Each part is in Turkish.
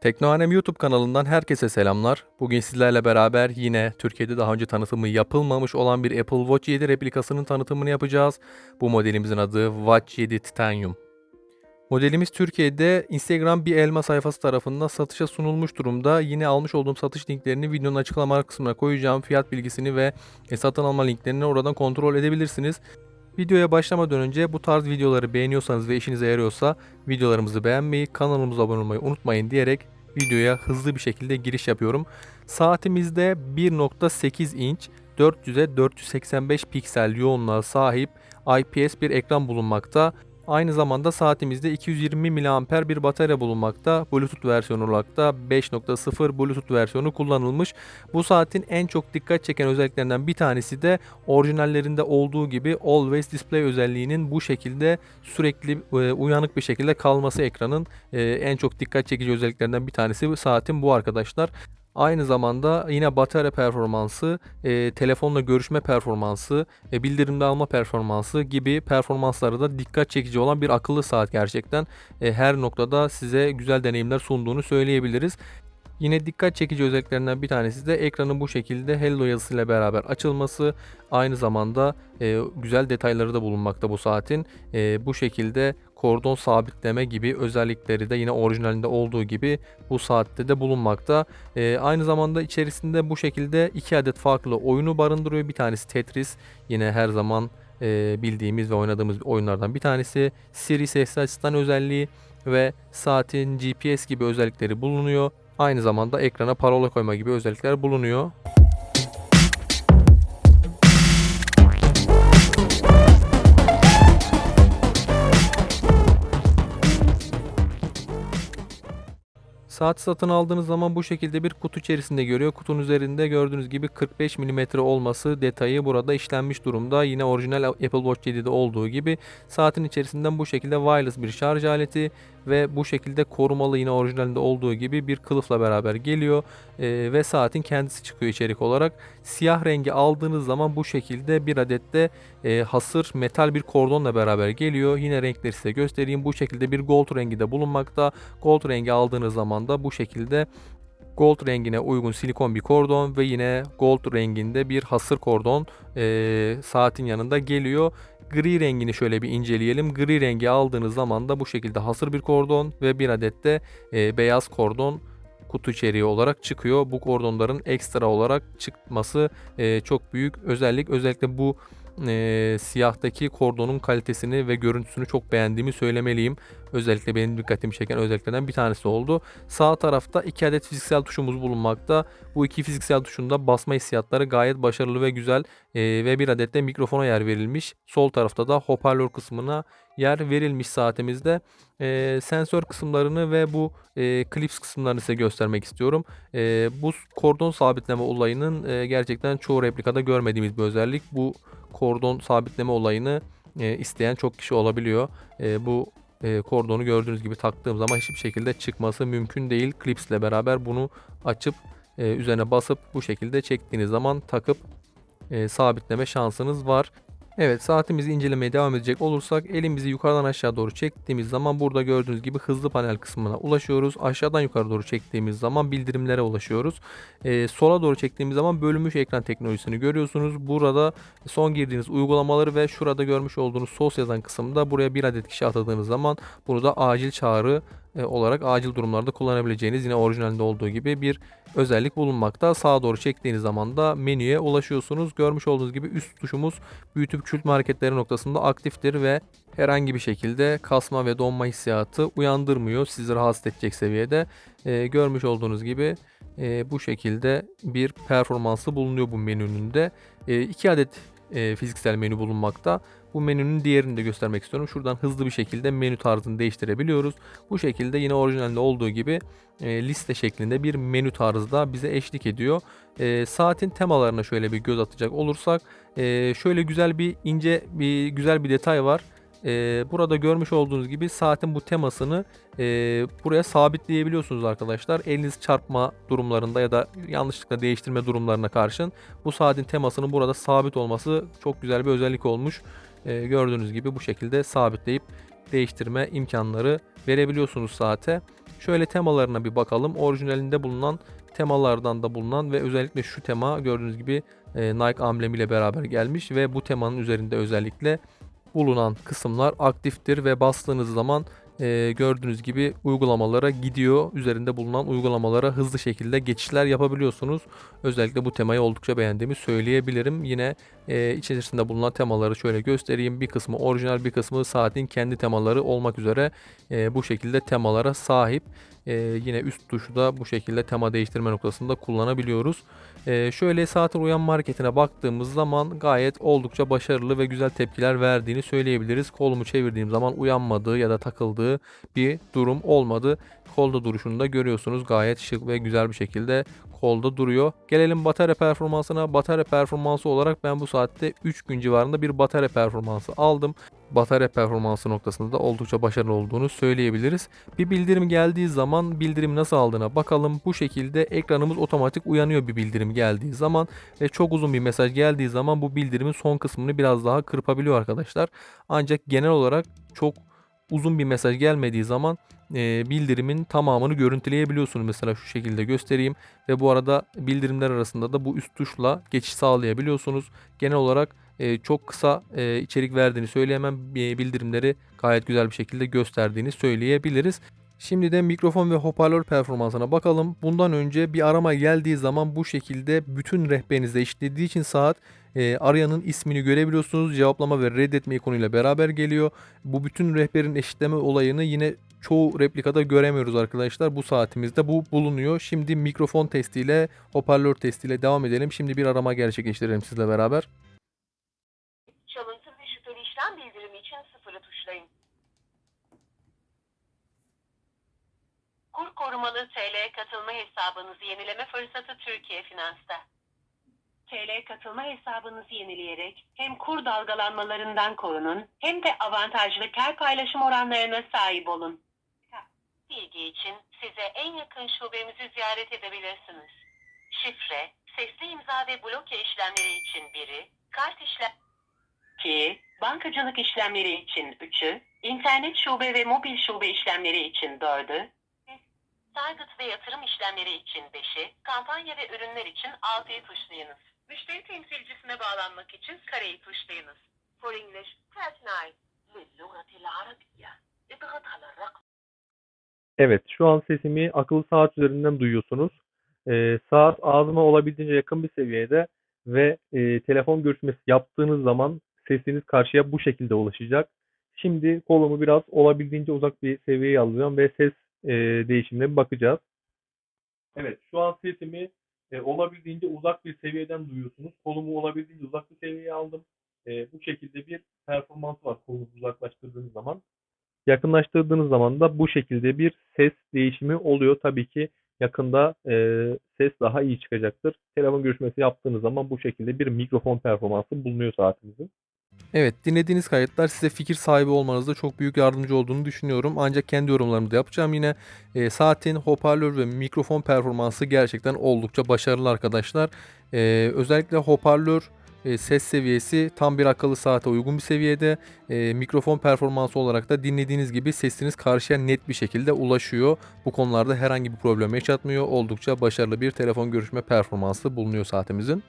Teknohanem YouTube kanalından herkese selamlar. Bugün sizlerle beraber yine Türkiye'de daha önce tanıtımı yapılmamış olan bir Apple Watch 7 replikasının tanıtımını yapacağız. Bu modelimizin adı Watch 7 Titanium. Modelimiz Türkiye'de Instagram bir elma sayfası tarafından satışa sunulmuş durumda. Yine almış olduğum satış linklerini videonun açıklama kısmına koyacağım. Fiyat bilgisini ve e, satın alma linklerini oradan kontrol edebilirsiniz. Videoya başlamadan önce bu tarz videoları beğeniyorsanız ve işinize yarıyorsa videolarımızı beğenmeyi, kanalımıza abone olmayı unutmayın diyerek videoya hızlı bir şekilde giriş yapıyorum. Saatimizde 1.8 inç 400'e 485 piksel yoğunluğa sahip IPS bir ekran bulunmakta. Aynı zamanda saatimizde 220 mAh bir batarya bulunmakta. Bluetooth versiyonu olarak da 5.0 Bluetooth versiyonu kullanılmış. Bu saatin en çok dikkat çeken özelliklerinden bir tanesi de orijinallerinde olduğu gibi Always Display özelliğinin bu şekilde sürekli e, uyanık bir şekilde kalması ekranın e, en çok dikkat çekici özelliklerinden bir tanesi saatin bu arkadaşlar. Aynı zamanda yine batarya performansı, e, telefonla görüşme performansı, e, bildirimde alma performansı gibi performansları da dikkat çekici olan bir akıllı saat gerçekten. E, her noktada size güzel deneyimler sunduğunu söyleyebiliriz. Yine dikkat çekici özelliklerinden bir tanesi de ekranın bu şekilde Hello yazısıyla beraber açılması. Aynı zamanda e, güzel detayları da bulunmakta bu saatin. E, bu şekilde kordon sabitleme gibi özellikleri de yine orijinalinde olduğu gibi bu saatte de bulunmakta. E, aynı zamanda içerisinde bu şekilde iki adet farklı oyunu barındırıyor. Bir tanesi Tetris yine her zaman e, bildiğimiz ve oynadığımız oyunlardan bir tanesi. Siri sesli asistan özelliği ve saatin GPS gibi özellikleri bulunuyor. Aynı zamanda ekrana parola koyma gibi özellikler bulunuyor. Saat satın aldığınız zaman bu şekilde bir kutu içerisinde görüyor. Kutunun üzerinde gördüğünüz gibi 45 mm olması detayı burada işlenmiş durumda. Yine orijinal Apple Watch 7'de olduğu gibi saatin içerisinden bu şekilde wireless bir şarj aleti ve bu şekilde korumalı yine orijinalinde olduğu gibi bir kılıfla beraber geliyor ee, ve saatin kendisi çıkıyor içerik olarak. Siyah rengi aldığınız zaman bu şekilde bir adet de e, hasır metal bir kordonla beraber geliyor. Yine renkleri size göstereyim. Bu şekilde bir gold rengi de bulunmakta. Gold rengi aldığınız zaman da bu şekilde gold rengine uygun silikon bir kordon ve yine gold renginde bir hasır kordon e, saatin yanında geliyor. Gri rengini şöyle bir inceleyelim. Gri rengi aldığınız zaman da bu şekilde hasır bir kordon ve bir adet de e, beyaz kordon kutu içeriği olarak çıkıyor. Bu kordonların ekstra olarak çıkması e, çok büyük özellik. Özellikle bu e, siyahtaki kordonun kalitesini ve görüntüsünü çok beğendiğimi söylemeliyim. Özellikle benim dikkatimi çeken özelliklerden bir tanesi oldu. Sağ tarafta iki adet fiziksel tuşumuz bulunmakta. Bu iki fiziksel tuşunda basma hissiyatları gayet başarılı ve güzel e, ve bir adet de mikrofona yer verilmiş. Sol tarafta da hoparlör kısmına yer verilmiş saatimizde. E, sensör kısımlarını ve bu e, clips kısımlarını size göstermek istiyorum. E, bu kordon sabitleme olayının e, gerçekten çoğu replikada görmediğimiz bir özellik. Bu kordon sabitleme olayını e, isteyen çok kişi olabiliyor. E, bu e, kordonu gördüğünüz gibi taktığım zaman hiçbir şekilde çıkması mümkün değil. Clips ile beraber bunu açıp e, üzerine basıp bu şekilde çektiğiniz zaman takıp e, sabitleme şansınız var. Evet saatimizi incelemeye devam edecek olursak elimizi yukarıdan aşağı doğru çektiğimiz zaman burada gördüğünüz gibi hızlı panel kısmına ulaşıyoruz. Aşağıdan yukarı doğru çektiğimiz zaman bildirimlere ulaşıyoruz. Ee, sola doğru çektiğimiz zaman bölünmüş ekran teknolojisini görüyorsunuz. Burada son girdiğiniz uygulamaları ve şurada görmüş olduğunuz sos yazan kısımda buraya bir adet kişi atadığınız zaman bunu da acil çağrı e, olarak acil durumlarda kullanabileceğiniz yine orijinalinde olduğu gibi bir özellik bulunmakta. Sağa doğru çektiğiniz zaman da menüye ulaşıyorsunuz. Görmüş olduğunuz gibi üst tuşumuz büyütüp küçült hareketleri noktasında aktiftir ve herhangi bir şekilde kasma ve donma hissiyatı uyandırmıyor. Sizi rahatsız edecek seviyede. E, görmüş olduğunuz gibi e, bu şekilde bir performansı bulunuyor bu menünün de. E, iki adet e, fiziksel menü bulunmakta. Bu menünün diğerini de göstermek istiyorum. Şuradan hızlı bir şekilde menü tarzını değiştirebiliyoruz. Bu şekilde yine orijinalde olduğu gibi e, liste şeklinde bir menü tarzı da bize eşlik ediyor. E, saatin temalarına şöyle bir göz atacak olursak e, şöyle güzel bir ince bir güzel bir detay var. E, burada görmüş olduğunuz gibi saatin bu temasını e, buraya sabitleyebiliyorsunuz arkadaşlar. Eliniz çarpma durumlarında ya da yanlışlıkla değiştirme durumlarına karşın bu saatin temasının burada sabit olması çok güzel bir özellik olmuş. E, gördüğünüz gibi bu şekilde sabitleyip değiştirme imkanları verebiliyorsunuz saate. Şöyle temalarına bir bakalım. Orijinalinde bulunan temalardan da bulunan ve özellikle şu tema gördüğünüz gibi e, Nike amblemiyle beraber gelmiş ve bu temanın üzerinde özellikle bulunan kısımlar aktiftir ve bastığınız zaman e, gördüğünüz gibi uygulamalara gidiyor. Üzerinde bulunan uygulamalara hızlı şekilde geçişler yapabiliyorsunuz. Özellikle bu temayı oldukça beğendiğimi söyleyebilirim. Yine e, içerisinde bulunan temaları şöyle göstereyim. Bir kısmı orijinal bir kısmı saatin kendi temaları olmak üzere e, bu şekilde temalara sahip. E, yine üst tuşu da bu şekilde tema değiştirme noktasında kullanabiliyoruz. E, şöyle saatin uyan marketine baktığımız zaman gayet oldukça başarılı ve güzel tepkiler verdiğini söyleyebiliriz. Kolumu çevirdiğim zaman uyanmadığı ya da takıldığı bir durum olmadı. Kolda duruşunu da görüyorsunuz. Gayet şık ve güzel bir şekilde kolda duruyor. Gelelim batarya performansına. Batarya performansı olarak ben bu saatte 3 gün civarında bir batarya performansı aldım. Batarya performansı noktasında da oldukça başarılı olduğunu söyleyebiliriz. Bir bildirim geldiği zaman bildirim nasıl aldığına bakalım. Bu şekilde ekranımız otomatik uyanıyor bir bildirim geldiği zaman ve çok uzun bir mesaj geldiği zaman bu bildirimin son kısmını biraz daha kırpabiliyor arkadaşlar. Ancak genel olarak çok uzun bir mesaj gelmediği zaman e, bildirimin tamamını görüntüleyebiliyorsunuz. Mesela şu şekilde göstereyim ve bu arada bildirimler arasında da bu üst tuşla geçiş sağlayabiliyorsunuz. Genel olarak e, çok kısa e, içerik verdiğini söyleyemem. E, bildirimleri gayet güzel bir şekilde gösterdiğini söyleyebiliriz. Şimdi de mikrofon ve hoparlör performansına bakalım. Bundan önce bir arama geldiği zaman bu şekilde bütün rehberinizde eşitlediği için saat e, arayanın ismini görebiliyorsunuz. Cevaplama ve reddetme ikonuyla beraber geliyor. Bu bütün rehberin eşitleme olayını yine çoğu replikada göremiyoruz arkadaşlar. Bu saatimizde bu bulunuyor. Şimdi mikrofon testiyle, hoparlör testiyle devam edelim. Şimdi bir arama gerçekleştirelim sizle beraber. Çalıntı ve şüpheli işlem bildirimi için sıfırı tuşlayın. Korumalı TL katılma hesabınızı yenileme fırsatı Türkiye Finans'ta. TL katılma hesabınızı yenileyerek hem kur dalgalanmalarından korunun hem de avantajlı kar paylaşım oranlarına sahip olun. Bilgi için size en yakın şubemizi ziyaret edebilirsiniz. Şifre, sesli imza ve bloke işlemleri için biri, kart işlem 2, bankacılık işlemleri için 3'ü, internet şube ve mobil şube işlemleri için 4'ü, Target ve yatırım işlemleri için 5'i, kampanya ve ürünler için 6'yı tuşlayınız. Müşteri temsilcisine bağlanmak için kareyi tuşlayınız. For English, press 9. للغة العربية اضغط على الرقم Evet, şu an sesimi akıllı saat üzerinden duyuyorsunuz. Ee, saat ağzıma olabildiğince yakın bir seviyede ve e, telefon görüşmesi yaptığınız zaman sesiniz karşıya bu şekilde ulaşacak. Şimdi kolumu biraz olabildiğince uzak bir seviyeye alacağım ve ses e, değişimine bakacağız. Evet, şu an sesimi e, olabildiğince uzak bir seviyeden duyuyorsunuz. Kolumu olabildiğince uzak bir seviyeye aldım. E, bu şekilde bir performans var kolunuzu uzaklaştırdığınız zaman. Yakınlaştırdığınız zaman da bu şekilde bir ses değişimi oluyor. Tabii ki yakında e, ses daha iyi çıkacaktır. Telefon görüşmesi yaptığınız zaman bu şekilde bir mikrofon performansı bulunuyor saatimizin. Evet, dinlediğiniz kayıtlar size fikir sahibi olmanızda çok büyük yardımcı olduğunu düşünüyorum. Ancak kendi yorumlarımı da yapacağım yine. E, saatin hoparlör ve mikrofon performansı gerçekten oldukça başarılı arkadaşlar. E, özellikle hoparlör e, ses seviyesi tam bir akıllı saate uygun bir seviyede. E, mikrofon performansı olarak da dinlediğiniz gibi sesiniz karşıya net bir şekilde ulaşıyor. Bu konularda herhangi bir problem yaşatmıyor. Oldukça başarılı bir telefon görüşme performansı bulunuyor saatimizin.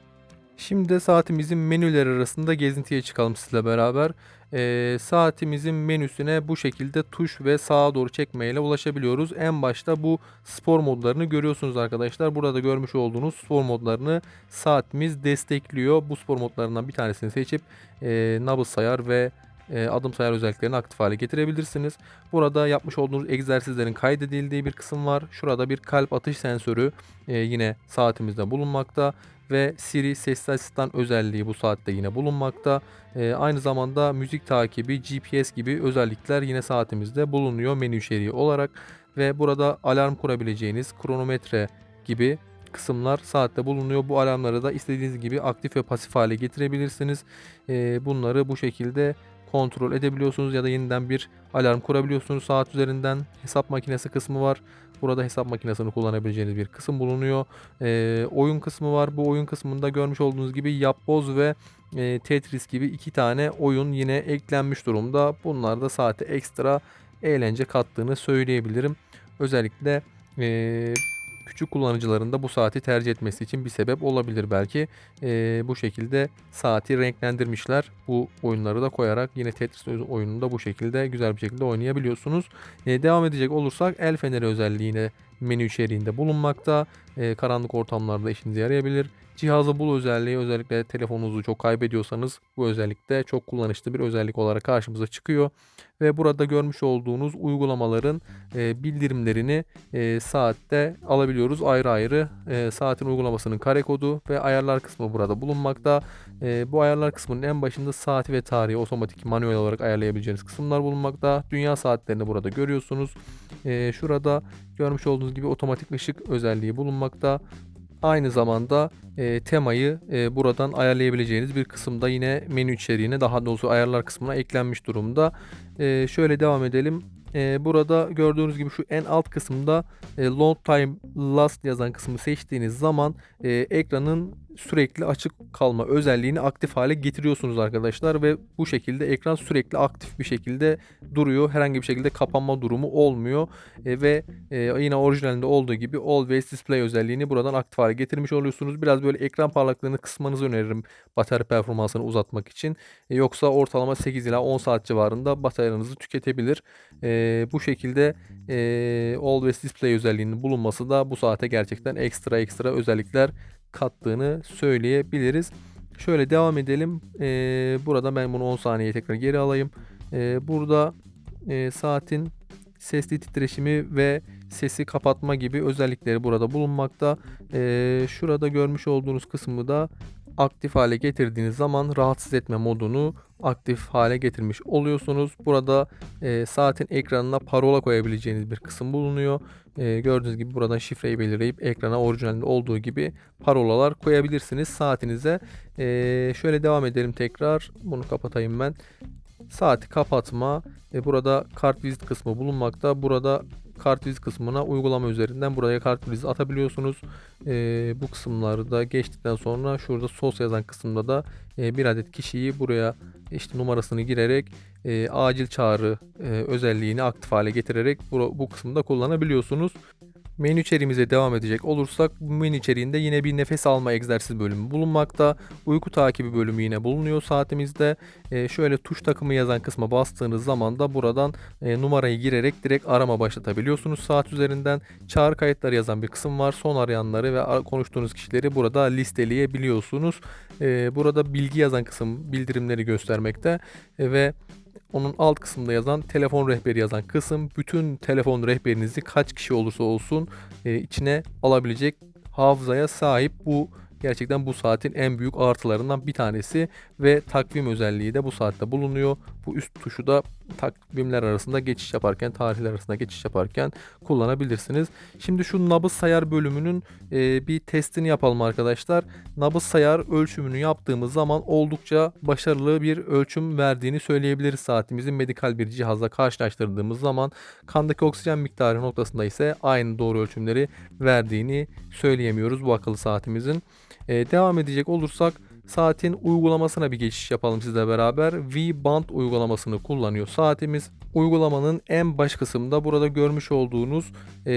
Şimdi de saatimizin menüleri arasında gezintiye çıkalım sizle beraber. Ee, saatimizin menüsüne bu şekilde tuş ve sağa doğru çekmeyle ulaşabiliyoruz. En başta bu spor modlarını görüyorsunuz arkadaşlar. Burada görmüş olduğunuz spor modlarını saatimiz destekliyor. Bu spor modlarından bir tanesini seçip e, nabız sayar ve e, adım sayar özelliklerini aktif hale getirebilirsiniz. Burada yapmış olduğunuz egzersizlerin kaydedildiği bir kısım var. Şurada bir kalp atış sensörü e, yine saatimizde bulunmakta ve Siri sesli asistan özelliği bu saatte yine bulunmakta. Ee, aynı zamanda müzik takibi, GPS gibi özellikler yine saatimizde bulunuyor menü içeriği olarak ve burada alarm kurabileceğiniz kronometre gibi kısımlar saatte bulunuyor. Bu alarmları da istediğiniz gibi aktif ve pasif hale getirebilirsiniz. Ee, bunları bu şekilde kontrol edebiliyorsunuz ya da yeniden bir alarm kurabiliyorsunuz saat üzerinden. Hesap makinesi kısmı var. Burada hesap makinesini kullanabileceğiniz bir kısım bulunuyor. Ee, oyun kısmı var. Bu oyun kısmında görmüş olduğunuz gibi Yapboz ve e, Tetris gibi iki tane oyun yine eklenmiş durumda. Bunlar da saate ekstra eğlence kattığını söyleyebilirim. özellikle eee, küçük kullanıcıların da bu saati tercih etmesi için bir sebep olabilir belki. Eee, bu şekilde saati renklendirmişler. Bu oyunları da koyarak yine Tetris oyununu da bu şekilde güzel bir şekilde oynayabiliyorsunuz. Eee, devam edecek olursak el feneri özelliği yine menü içeriğinde bulunmakta. Eee, karanlık ortamlarda işinize yarayabilir. Cihazı bul özelliği özellikle telefonunuzu çok kaybediyorsanız bu özellikle çok kullanışlı bir özellik olarak karşımıza çıkıyor. Ve burada görmüş olduğunuz uygulamaların e, bildirimlerini e, saatte alabiliyoruz. Ayrı ayrı e, saatin uygulamasının kare kodu ve ayarlar kısmı burada bulunmakta. E, bu ayarlar kısmının en başında saati ve tarihi otomatik manuel olarak ayarlayabileceğiniz kısımlar bulunmakta. Dünya saatlerini burada görüyorsunuz. E, şurada görmüş olduğunuz gibi otomatik ışık özelliği bulunmakta. Aynı zamanda e, temayı e, buradan ayarlayabileceğiniz bir kısımda yine menü içeriğine daha doğrusu ayarlar kısmına eklenmiş durumda. E, şöyle devam edelim. E, burada gördüğünüz gibi şu en alt kısımda e, long time last yazan kısmı seçtiğiniz zaman e, ekranın sürekli açık kalma özelliğini aktif hale getiriyorsunuz arkadaşlar ve bu şekilde ekran sürekli aktif bir şekilde duruyor. Herhangi bir şekilde kapanma durumu olmuyor E, ve e, yine orijinalinde olduğu gibi Always Display özelliğini buradan aktif hale getirmiş oluyorsunuz. Biraz böyle ekran parlaklığını kısmanızı öneririm batarya performansını uzatmak için. E, yoksa ortalama 8 ila 10 saat civarında bataryanızı tüketebilir. E, bu şekilde e, Always Display özelliğinin bulunması da bu saate gerçekten ekstra ekstra özellikler kattığını söyleyebiliriz. Şöyle devam edelim. E, burada ben bunu 10 saniye tekrar geri alayım. E, burada e, saatin sesli titreşimi ve sesi kapatma gibi özellikleri burada bulunmakta. E, şurada görmüş olduğunuz kısmı da aktif hale getirdiğiniz zaman rahatsız etme modunu aktif hale getirmiş oluyorsunuz. Burada e, saatin ekranına parola koyabileceğiniz bir kısım bulunuyor. E, gördüğünüz gibi buradan şifreyi belirleyip ekrana orijinalinde olduğu gibi parolalar koyabilirsiniz saatinize. E, şöyle devam edelim tekrar. Bunu kapatayım ben. Saati kapatma. E, burada kart vizit kısmı bulunmakta. Burada kart vizit kısmına uygulama üzerinden buraya kart vizit atabiliyorsunuz. E, bu kısımları da geçtikten sonra şurada sos yazan kısımda da e, bir adet kişiyi buraya işte numarasını girerek e, acil çağrı e, özelliğini aktif hale getirerek bu, bu kısımda kullanabiliyorsunuz. Menü içeriğimize devam edecek olursak bu menü içeriğinde yine bir nefes alma egzersiz bölümü bulunmakta. Uyku takibi bölümü yine bulunuyor saatimizde. E, şöyle tuş takımı yazan kısma bastığınız zaman da buradan e, numarayı girerek direkt arama başlatabiliyorsunuz saat üzerinden. Çağrı kayıtları yazan bir kısım var. Son arayanları ve konuştuğunuz kişileri burada listeleyebiliyorsunuz. E, burada bilgi yazan kısım bildirimleri göstermekte E, ve onun alt kısmında yazan telefon rehberi yazan kısım bütün telefon rehberinizi kaç kişi olursa olsun e, içine alabilecek hafızaya sahip bu gerçekten bu saatin en büyük artılarından bir tanesi ve takvim özelliği de bu saatte bulunuyor. Bu üst tuşu da takvimler arasında geçiş yaparken, tarihler arasında geçiş yaparken kullanabilirsiniz. Şimdi şu nabız sayar bölümünün e, bir testini yapalım arkadaşlar. Nabız sayar ölçümünü yaptığımız zaman oldukça başarılı bir ölçüm verdiğini söyleyebiliriz saatimizin medikal bir cihazla karşılaştırdığımız zaman kandaki oksijen miktarı noktasında ise aynı doğru ölçümleri verdiğini söyleyemiyoruz bu akıllı saatimizin. E, devam edecek olursak saatin uygulamasına bir geçiş yapalım sizle beraber. V-Band uygulamasını kullanıyor saatimiz. Uygulamanın en baş kısımda burada görmüş olduğunuz e,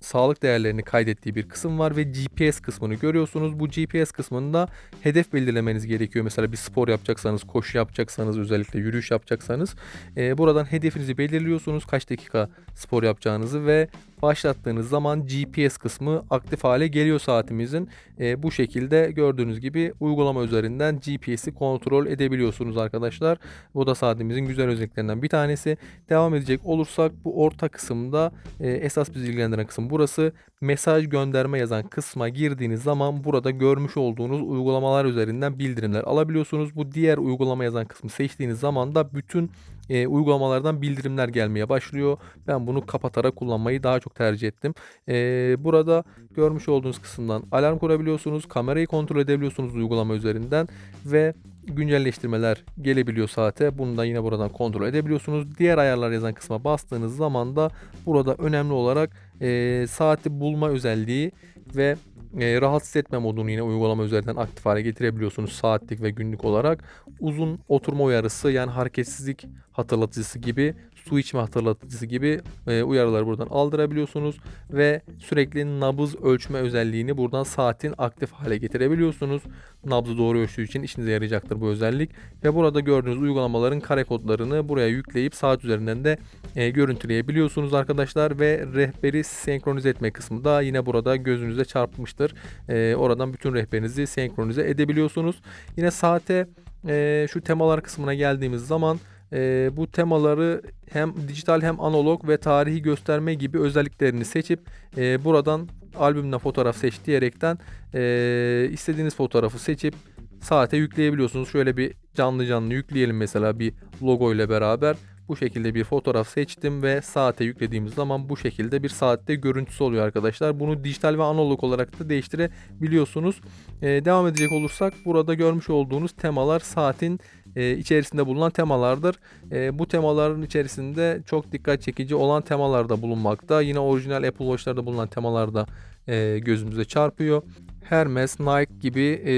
sağlık değerlerini kaydettiği bir kısım var ve GPS kısmını görüyorsunuz. Bu GPS kısmında hedef belirlemeniz gerekiyor. Mesela bir spor yapacaksanız, koşu yapacaksanız, özellikle yürüyüş yapacaksanız e, buradan hedefinizi belirliyorsunuz. Kaç dakika spor yapacağınızı ve başlattığınız zaman GPS kısmı aktif hale geliyor saatimizin. E, bu şekilde gördüğünüz gibi uygulama üzerinden GPS'i kontrol edebiliyorsunuz arkadaşlar. Bu da saatimizin güzel özelliklerinden bir tanesi. Devam edecek olursak bu orta kısımda e, esas bizi ilgilendiren kısım burası. Mesaj gönderme yazan kısma girdiğiniz zaman burada görmüş olduğunuz uygulamalar üzerinden bildirimler alabiliyorsunuz. Bu diğer uygulama yazan kısmı seçtiğiniz zaman da bütün e, uygulamalardan bildirimler gelmeye başlıyor. Ben bunu kapatarak kullanmayı daha çok tercih ettim. E, burada görmüş olduğunuz kısımdan alarm kurabiliyorsunuz. Kamerayı kontrol edebiliyorsunuz uygulama üzerinden ve güncelleştirmeler gelebiliyor saate. Bunu da yine buradan kontrol edebiliyorsunuz. Diğer ayarlar yazan kısma bastığınız zaman da burada önemli olarak e, saati bulma özelliği ve e, rahatsız etme modunu yine uygulama üzerinden aktif hale getirebiliyorsunuz saatlik ve günlük olarak. Uzun oturma uyarısı yani hareketsizlik hatırlatıcısı gibi, su içme hatırlatıcısı gibi e, uyarıları buradan aldırabiliyorsunuz ve sürekli nabız ölçme özelliğini buradan saatin aktif hale getirebiliyorsunuz. Nabzı doğru ölçtüğü için işinize yarayacaktır bu özellik ve burada gördüğünüz uygulamaların kare kodlarını buraya yükleyip saat üzerinden de e, görüntüleyebiliyorsunuz arkadaşlar ve rehberi senkronize etme kısmı da yine burada gözünüze çarpmıştır. E, oradan bütün rehberinizi senkronize edebiliyorsunuz. Yine saate e, şu temalar kısmına geldiğimiz zaman e, bu temaları hem dijital hem analog ve tarihi gösterme gibi özelliklerini seçip e, buradan albümden fotoğraf seç diyerekten e, istediğiniz fotoğrafı seçip saate yükleyebiliyorsunuz. Şöyle bir canlı canlı yükleyelim mesela bir logo ile beraber. Bu şekilde bir fotoğraf seçtim ve saate yüklediğimiz zaman bu şekilde bir saatte görüntüsü oluyor arkadaşlar. Bunu dijital ve analog olarak da değiştirebiliyorsunuz. Ee, devam edecek olursak burada görmüş olduğunuz temalar saatin e, içerisinde bulunan temalardır. E, bu temaların içerisinde çok dikkat çekici olan temalar da bulunmakta. Yine orijinal Apple Watch'larda bulunan temalar da e, gözümüze çarpıyor. Hermes, Nike gibi e,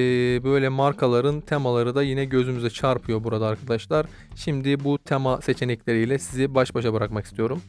böyle markaların temaları da yine gözümüze çarpıyor burada arkadaşlar. Şimdi bu tema seçenekleriyle sizi baş başa bırakmak istiyorum.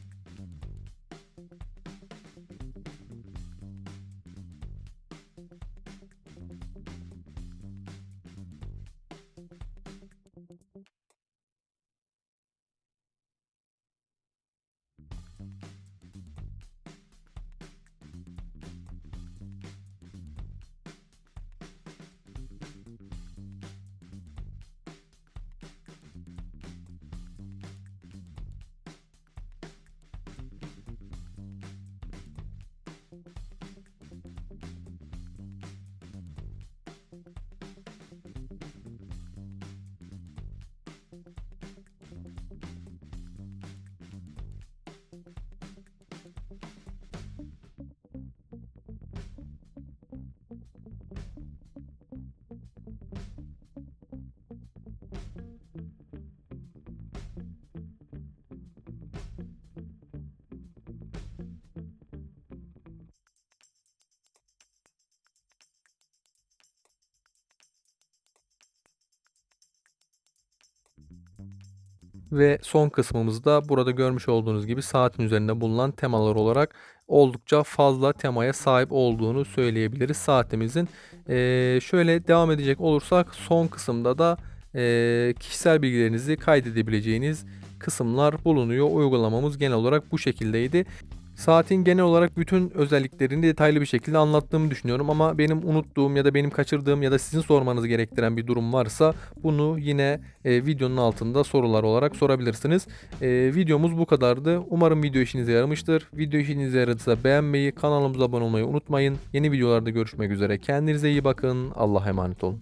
Ve son kısmımızda burada görmüş olduğunuz gibi saatin üzerinde bulunan temalar olarak oldukça fazla temaya sahip olduğunu söyleyebiliriz saatimizin. Ee, şöyle devam edecek olursak son kısımda da e, kişisel bilgilerinizi kaydedebileceğiniz kısımlar bulunuyor. Uygulamamız genel olarak bu şekildeydi. Saatin genel olarak bütün özelliklerini detaylı bir şekilde anlattığımı düşünüyorum ama benim unuttuğum ya da benim kaçırdığım ya da sizin sormanızı gerektiren bir durum varsa bunu yine e, videonun altında sorular olarak sorabilirsiniz. E, videomuz bu kadardı. Umarım video işinize yaramıştır. Video işinize yaradıysa beğenmeyi, kanalımıza abone olmayı unutmayın. Yeni videolarda görüşmek üzere. Kendinize iyi bakın. Allah'a emanet olun.